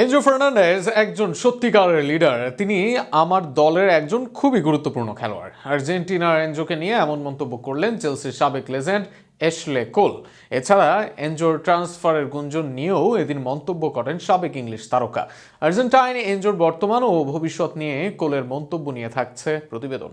Enzo Fernandez একজন সত্যিকারের leader তিনি আমার দলের একজন খুবই গুরুত্বপূর্ণ খেলোয়াড়। আর্জেন্টিনার এনজোকে নিয়ে এমন মন্তব্য করলেন চেলসির সাবেক লেজেন্ড এশলে কোল। এছাড়া এনজোর ট্রান্সফারের গুঞ্জন নিয়েও এদিন মন্তব্য করেন সাবেক ইংলিশ তারকা। আর্জেন্টাইন এনজোর বর্তমান ও ভবিষ্যৎ নিয়ে কোলের মন্তব্য নিয়ে থাকছে প্রতিবেদন।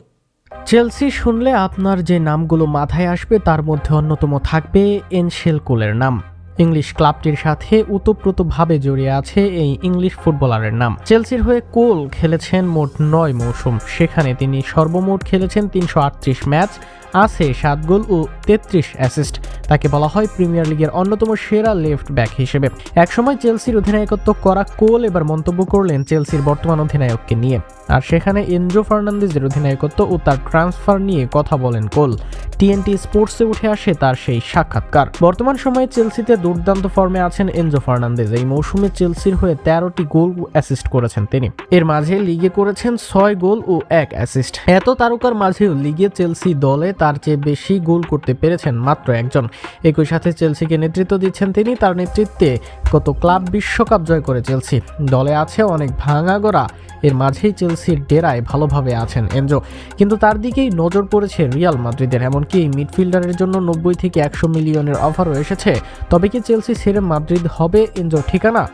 চেলসি শুনলে আপনার যে নামগুলো মাথায় আসবে, তার মধ্যে অন্যতম থাকবে এনশেল কোলের নাম। ইংলিশ ক্লাবটির সাথে ওতপ্রোতভাবে জড়িয়ে আছে এই ইংলিশ ফুটবলারের নাম। চেলসির হয়ে কোল খেলেছেন মোট নয় মৌসুম। সেখানে তিনি সর্বমোট খেলেছেন তিনশো আটত্রিশ ম্যাচ, আছে সাত গোল ও তেত্রিশ অ্যাসিস্ট। তাকে বলা হয় প্রিমিয়ার লিগের অন্যতম সেরা লেফট ব্যাক হিসেবে। একসময় চেলসির অধিনায়কত্ব করা কোল এবার মন্তব্য করলেন চেলসির বর্তমান অধিনায়ককে নিয়ে। আর সেখানে এনজো ফার্নান্দেজের অধিনায়কত্ব ও তার ট্রান্সফার নিয়ে কথা বলেন কোল। টিএনটি স্পোর্টসে উঠে আসে তার সেই সাক্ষাৎকার। বর্তমান সময়ে চেলসিতে দুর্দান্ত ফর্মে আছেন এনজো ফার্নান্দেজ। এই মৌসুমে চেলসির হয়ে তেরোটি গোল অ্যাসিস্ট করেছেন তিনি। এর মাঝে লিগে করেছেন ছয় গোল ও এক অ্যাসিস্ট। এত তারকার মাঝেও লিগে চেলসি দলে তার চেয়ে বেশি গোল করতে পেরেছেন মাত্র একজন। একই সাথে চেলসিকে নেতৃত্ব দিচ্ছেন তিনি। তার নেতৃত্বে কত ক্লাব বিশ্বকাপ জয় করে চেলসি। দলে আছে অনেক ভাঙাগড়া। এর মাঝেই চেলসির ডেরায় ভালোভাবে আছেন এনজো। কিন্তু তার দিকেই নজর পড়েছে রিয়াল মাদ্রিদের। এমনকি মিডফিল্ডারের জন্য নব্বই থেকে একশো মিলিয়নের অফারও এসেছে। তবে কি চেলসি ছেড়ে মাদ্রিদ হবে এনজোর ঠিকানা?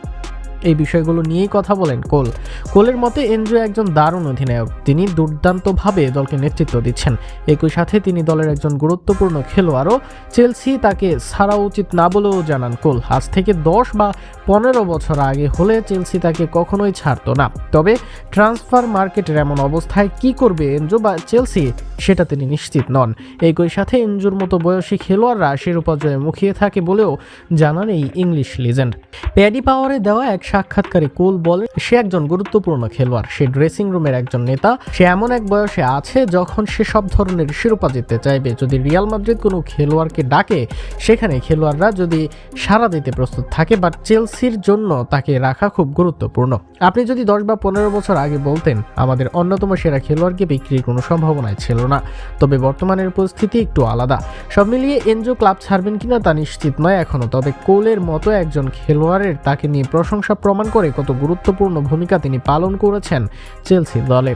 এই বিষয়গুলো নিয়েই কথা বলেন কোল। কোলের মতে, এনজো একজন দারুণ অধিনায়ক। তিনি দুর্দান্তভাবে দলকে নেতৃত্ব দিচ্ছেন। একই সাথে তিনি দলের একজন গুরুত্বপূর্ণ খেলোয়াড়ও। চেলসি তাকে ছাড়া উচিত না বলেও জানান কোল। আজ থেকে দশ বা পনেরো বছর আগে হলে চেলসি তাকে কখনোই ছাড়তো না। তবে ট্রান্সফার মার্কেটের এমন অবস্থায় কি করবে এনজো বা চেলসি সেটা তিনি নিশ্চিত নন। একই সাথে এনজোর মতো বয়সী খেলোয়াড়রা শিরোপা জয়ে মুখিয়ে থাকে বলেও জানান এই ইংলিশ লিজেন্ড। প্যাডি পাওয়ারে দেওয়া এক সাক্ষাৎকারে কোল বলেন সে একজন গুরুত্বপূর্ণ খেলোয়াড়। সে ড্রেসিং রুমের একজন নেতা। সে এমন এক বয়সে আছে যখন সে সব ধরনের শিরোপা জিততে চাইবে। যদি রিয়াল মাদ্রিদ কোনো খেলোয়াড়কে ডাকে, সেখানে খেলোয়াড়রা যদি সাড়া দিতে প্রস্তুত থাকে, বাট চেলসির জন্য তাকে রাখা খুব গুরুত্বপূর্ণ। আপনি যদি দশ বা পনেরো বছর আগে বলতেন, আমাদের অন্যতম সেরা খেলোয়াড়কে বিক্রির কোনো সম্ভাবনায় ছিল না তবে বর্তমানের পরিস্থিতি একটু আলাদা। সব মিলিয়ে এনজো ক্লাব ছাড়বেন কিনা তা নিশ্চিত নয় এখনও তবে কোলের মতো একজন খেলোয়াড়ের তাকে নিয়ে প্রশংসা প্রমাণ করে কত গুরুত্বপূর্ণ ভূমিকা তিনি পালন করেছেন চেলসি দলে।